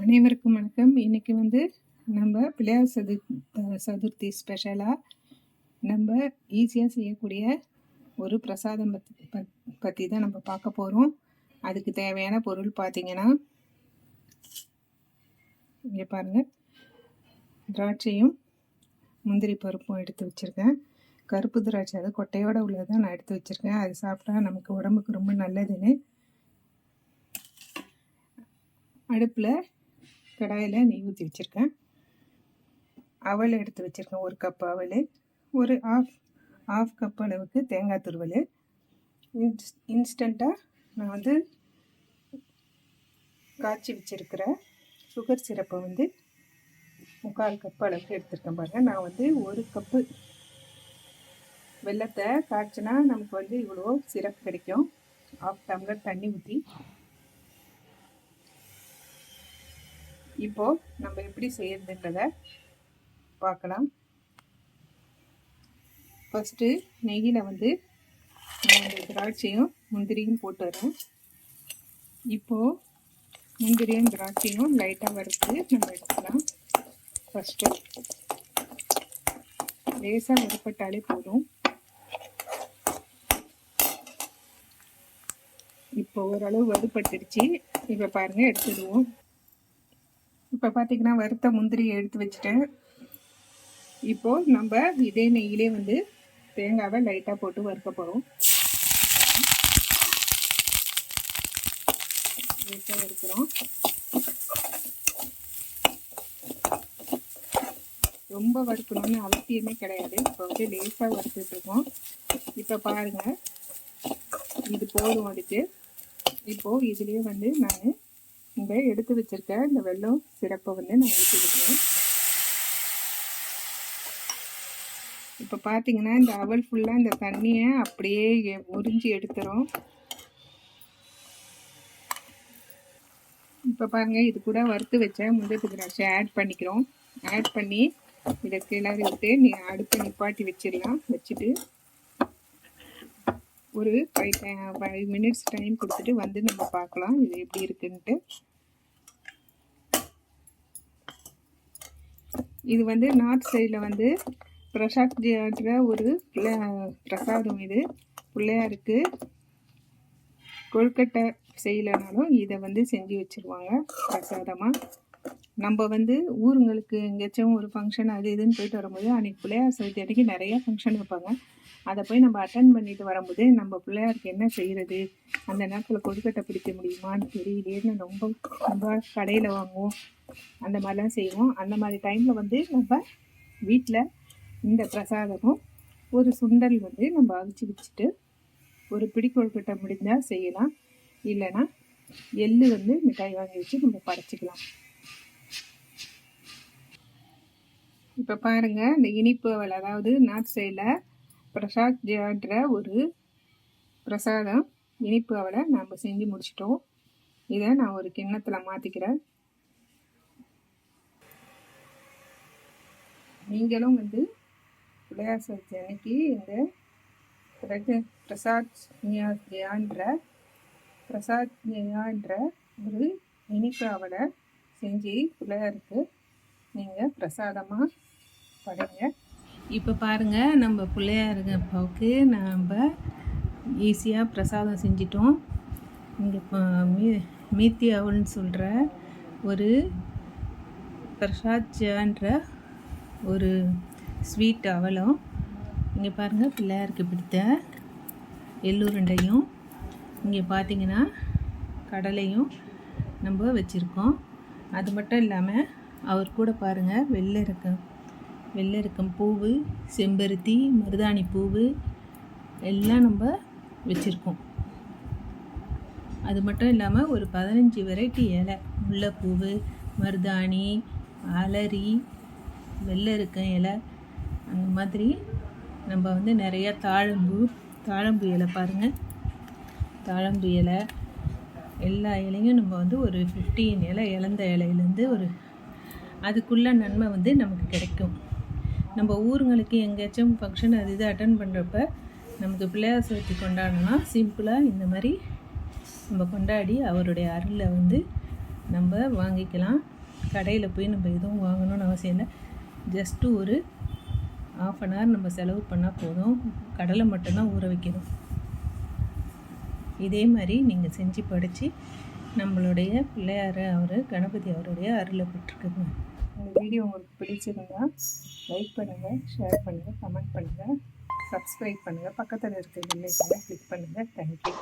அனைவருக்கும் வணக்கம். இன்னைக்கு வந்து நம்ம பிள்ளையார் சது சதுர்த்தி ஸ்பெஷலாக நம்ம ஈஸியாக செய்யக்கூடிய ஒரு பிரசாதம் பற்றி பற்றி தான் நம்ம பார்க்க போகிறோம் அதுக்கு தேவையான பொருள் பார்த்தீங்கன்னா இங்கே பாருங்கள் திராட்சையும் முந்திரி பருப்பும் எடுத்து வச்சுருக்கேன். கருப்பு திராட்சை அது கொட்டையோடு உள்ளதை நான் எடுத்து வச்சுருக்கேன். அது சாப்பிட்டா நமக்கு உடம்புக்கு ரொம்ப நல்லதுன்னு. அடுப்பில் கடாயில் நெய் ஊற்றி வச்சுருக்கேன். அவல் எடுத்து வச்சுருக்கேன். ஒரு கப் அவல் ஒரு ஆஃப் ஆஃப் கப் அளவுக்கு தேங்காய் துருவல். இன்ஸ் இன்ஸ்டண்ட்டாக நான் வந்து காய்ச்சி வச்சுருக்கிற சுகர் சிரப்பை வந்து முக்கால் கப் அளவுக்கு எடுத்துருக்கேன் பாருங்கள் நான் வந்து ஒரு கப்பு வெள்ளத்தை காய்ச்சினா நமக்கு வந்து இவ்வளோ சிரப் கிடைக்கும். ஆஃப் டம்ளர் தண்ணி ஊற்றி இப்போ நம்ம எப்படி செய்யறதுன்றத பார்க்கலாம். ஃபஸ்ட்டு நெய்யில் வந்து திராட்சையும் முந்திரியும் போட்டு வரேன் இப்போது முந்திரியும் திராட்சையும் லைட்டாக வறுத்து நம்ம எடுத்துக்கலாம். ஃபஸ்ட்டு லேசாக வறுப்பட்டாலே போதும். இப்போ ஓரளவு வறுப்பட்டுருச்சு இப்போ பாருங்கள் எடுத்துடுவோம். இப்போ பார்த்திங்கன்னா வறுத்த முந்திரியை எடுத்து வச்சுட்டேன். இப்போது நம்ம இதே நெய்யிலே வந்து தேங்காவை லைட்டாக போட்டு வறுக்க போகிறோம் லேசாக வறுக்கிறோம். ரொம்ப வறுக்கணும்னு அவசியமே கிடையாது. இப்போ வந்து லேசாக வறுத்துட்ருக்கோம் இப்போ பாருங்கள் இது போதும் அதுக்கு. இப்போது இதுலேயே வந்து நான் இந்த எடுத்து வச்சிருக்க இந்த வெள்ளம் சிறப்பை வந்து நான் ஊற்றிருக்கேன் வைக்கிறேன் இப்போ பார்த்தீங்கன்னா இந்த அவல் ஃபுல்லாக இந்த தண்ணியை அப்படியே உறிஞ்சி எடுத்துரும் இப்போ பாருங்கள் இது கூட வறுத்து வச்ச முந்தத்து திராட்சை ஆட் பண்ணிக்கிறோம். ஆட் பண்ணி இதை கிளறி விட்டு நீ அடுப்பு நிப்பாட்டி வச்சிடலாம். வச்சுட்டு ஒரு ஃபைவ் ஃபைவ் மினிட்ஸ் டைம் கொடுத்துட்டு வந்து நம்ம பார்க்கலாம். இது எப்படி இருக்குன்ட்டு. இது வந்து நார்த் சைடில் வந்து பிரசாத் ஜியான்ற ஒரு பிரசாதம் இது. பிள்ளையாருக்கு கொழுக்கட்டை செய்யலைனாலும் இதை வந்து செஞ்சு வச்சுருவாங்க பிரசாதமாக நம்ம வந்து ஊருங்களுக்கு எங்கேயாச்சும் ஒரு ஃபங்க்ஷன் அது இதுன்னு போயிட்டு வரும்போது அன்றைக்கி பிள்ளையார் சதுர்த்தி அன்றைக்கி நிறையா ஃபங்க்ஷன் வைப்பாங்க. அதை போய் நம்ம அட்டன் பண்ணிட்டு வரும்போது நம்ம பிள்ளையாருக்கு என்ன செய்கிறது அந்த நேரத்தில் கொழுக்கட்டை பிடிக்க முடியுமான்னு தெரியலேன்னு ரொம்ப ரொம்ப கடையில் வாங்குவோம். அந்த மாதிரிலாம் செய்வோம். அந்த மாதிரி டைமில் வந்து நம்ம வீட்டில் இந்த பிரசாதமும் ஒரு சுண்டல் வந்து நம்ம அவிச்சு வச்சுட்டு ஒரு பிடி கொழுக்கட்டை முடிஞ்சால் செய்யலாம். இல்லைன்னா எள்ளு வந்து மிட்டாய் வாங்கி வச்சு நம்ம படைச்சிக்கலாம். இப்போ பாருங்கள் இந்த இனிப்பு அதாவது நார்த் சைடில் பிரசாத் ஜியான்ற ஒரு பிரசாதம் இனிப்பு அவளை நம்ம செஞ்சு முடிச்சிட்டோம். இதை நான் ஒரு கிண்ணத்தில் மாற்றிக்கிறேன் நீங்களும் வந்து பிள்ளையார் சதுர்த்தி அன்னைக்கு இந்த பிரசாத் ஜியான்ற பிரசாத் ஜியான்ற ஒரு இனிப்பு அவளை செஞ்சு பிள்ளையாருக்கு நீங்கள் பிரசாதமாக படைங்க இப்போ பாருங்கள் நம்ம பிள்ளையாருங்க அப்பாவுக்கு நாம் ஈஸியாக பிரசாதம் செஞ்சிட்டோம். இங்கே மீ மீத்தி அவள்னு சொல்கிற ஒரு பிரசாத்ஜான்ற ஒரு ஸ்வீட் அவளும். இங்கே பாருங்கள் பிள்ளையாருக்கு பிடித்த எள்ளுருண்டையும் இங்கே பார்த்தீங்கன்னா கடலையும் நம்ம வச்சுருக்கோம். அது மட்டும் இல்லாமல் அவர் கூட பாருங்கள் வெளில இருக்க வெள்ளரிக்கம் பூவு செம்பருத்தி மருதாணி பூவு எல்லாம் நம்ம வச்சுருக்கோம். அது மட்டும் இல்லாமல் ஒரு பதினஞ்சு வெரைட்டி இலை முல்லைப்பூவு மருதாணி அலரி வெள்ளரிக்கம் இலை அந்த மாதிரி நம்ம வந்து நிறையா தாழம்பு தாழம்பு இலை பாருங்கள் தாழம்பு இலை எல்லா இலையும் நம்ம வந்து ஒரு ஃபிஃப்டீன் இலை இழந்த இலையிலேருந்து ஒரு அதுக்குள்ள நன்மை வந்து நமக்கு கிடைக்கும். நம்ம ஊருங்களுக்கு எங்கேயாச்சும் ஃபங்க்ஷன் அது இது அட்டன் பண்ணுறப்ப நமக்கு பிள்ளையார் சதுர்த்தி கொண்டாடணும்னா சிம்பிளாக இந்த மாதிரி நம்ம கொண்டாடி அவருடைய அருளை வந்து நம்ம வாங்கிக்கலாம். கடையில் போய் நம்ம எதுவும் வாங்கணும்னு அவசியம் இல்லை. ஜஸ்ட்டு ஒரு ஆஃப் அன் ஹவர் நம்ம செலவு பண்ணால் போதும். கடலை மட்டும்தான் ஊற வைக்கணும். இதே மாதிரி நீங்கள் செஞ்சு படித்து நம்மளுடைய பிள்ளையார் அவர் கணபதி அவருடைய அருளை பெற்றுக்குங்க. இந்த வீடியோ உங்களுக்கு பிடிச்சிருந்தா லைக் பண்ணுங்கள் ஷேர் பண்ணுங்கள் கமெண்ட் பண்ணுங்கள் சப்ஸ்கிரைப் பண்ணுங்கள் பக்கத்தில் இருக்க பெல்லைக்கனை கிளிக் பண்ணுங்கள் தேங்க்யூ